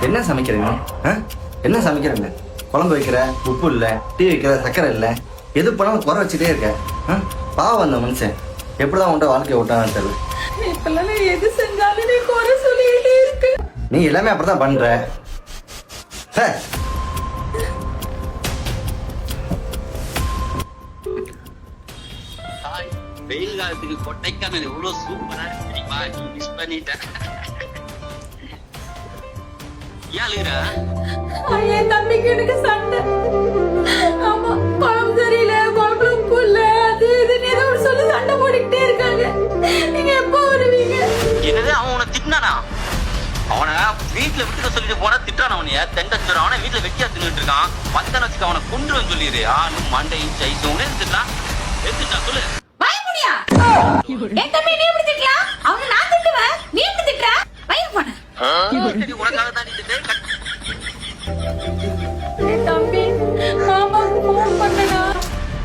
என்ன சமைக்கிறீங்க? ஆ? என்ன சமைக்கிறீங்க? குழம்பு வைக்கிற உப்பு இல்லை டீ வைக்கிற சக்கரை இல்லை. எது பண்ணாலும் குறை வச்சுட்டே இருக்க. ஆ? பாவம் அந்த மனுஷன். எப்படிதான் உன்ட்ட வாழ்க்கையை விட்டான்னு தெரியல. எது செஞ்சாலும் நீ குறை சொல்லிக்கிட்டே இருக்கு. நீ எல்லாமே அப்படிதான் பண்ற. வெயில் காலத்துக்கு கொடைக்கானல் எவ்வளவு சூப்பரா இருக்கு தெரியுமா? நீ மிஸ் பண்ணிட்ட. ஏன் அழுகுறா என் தம்பிக்கு எனக்கு சண்டை. ஆமா குழம்பு சரியில்லை குழம்புல உப்பு இல்ல. அது இதுன்னு ஏதோ ஒரு சொல்லி சண்டை போட்டுக்கிட்டே இருக்காங்க. நீங்க எப்போ வருவீங்க? என்னது அவன் உன்னை திட்டினானா? அவனை வீட்டுல விட்டுக்க சொல்லிட்டு போனா திட்டான் அவனைய தெண்டச்சுறான் அவனை வீட்டுல வெட்டியா தின்னுட்டு இருக்கான். வந்தான வச்சுக்க அவனை கொண்டுருன்னு சொல்லிடு. ஆனும் சைஸும். உடனே எடுத்துட்டான் எடுத்துட்டான் சொல்லு. வாய முடியா என் தம்பி நீ எப்படி திட்டலாம்? அவனை நான் தம்பி. மாமாவுக்கு ஃபோன் பண்ணடா.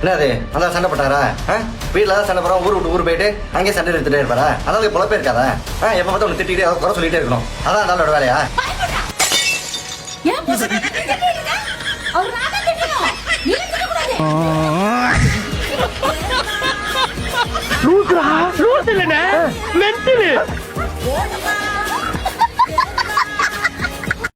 என்னது அதான் சண்டை போட்டாரா? ஆ? வீட்டுல தான் சண்டை போறோம் ஊர் விட்டு ஊர் போயிட்டு அங்கேயே சண்டை எடுத்துட்டே இருப்பாரா? அதாவது பொழப்பே இருக்காதா? ஆ, எப்ப பார்த்து உன்னை திட்டிக்கிட்டே ஏதாவது குறை சொல்லிட்டே இருக்கணும். அதான் அந்த ஆளோட வேலையா? லூசுடா லூசு இல்லைண்ணே. மென்டலு.